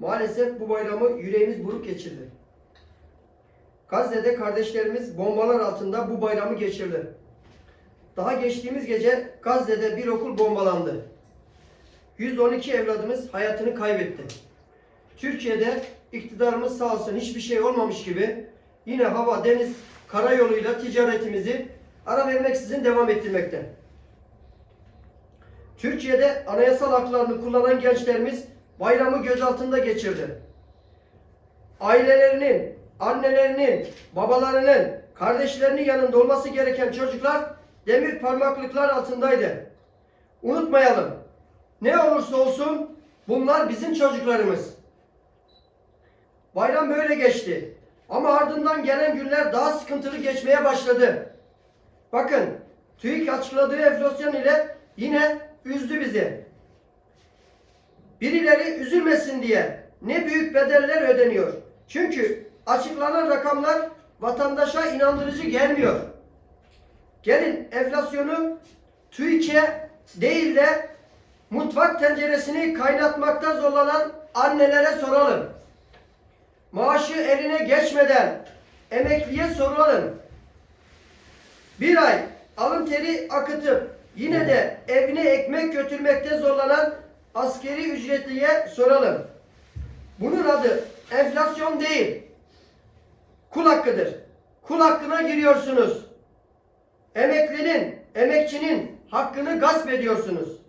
maalesef bu bayramı yüreğimiz buruk geçirdi. Gazze'de kardeşlerimiz bombalar altında bu bayramı geçirdi. Daha geçtiğimiz gece Gazze'de bir okul bombalandı. 112 evladımız hayatını kaybetti. Türkiye'de iktidarımız sağ olsun hiçbir şey olmamış gibi yine hava, deniz, karayoluyla ticaretimizi ara vermeksizin devam ettirmekte. Türkiye'de anayasal haklarını kullanan gençlerimiz bayramı göz altında geçirdi. Ailelerinin, annelerinin, babalarının, kardeşlerinin yanında olması gereken çocuklar demir parmaklıklar altındaydı. Unutmayalım. Ne olursa olsun bunlar bizim çocuklarımız. Bayram böyle geçti. Ama ardından gelen günler daha sıkıntılı geçmeye başladı. Bakın TÜİK açıkladığı enflasyon ile yine üzdü bizi. Birileri üzülmesin diye ne büyük bedeller ödeniyor. Çünkü açıklanan rakamlar vatandaşa inandırıcı gelmiyor. Gelin enflasyonu TÜİK'e değil de mutfak tenceresini kaynatmakta zorlanan annelere soralım. Maaşı eline geçmeden emekliye soralım. Bir ay alın teri akıtıp yine de evine ekmek götürmekte zorlanan askeri ücretliye soralım. Bunun adı enflasyon değil. Kul hakkıdır. Kul hakkına giriyorsunuz. Emeklinin, emekçinin hakkını gasp ediyorsunuz.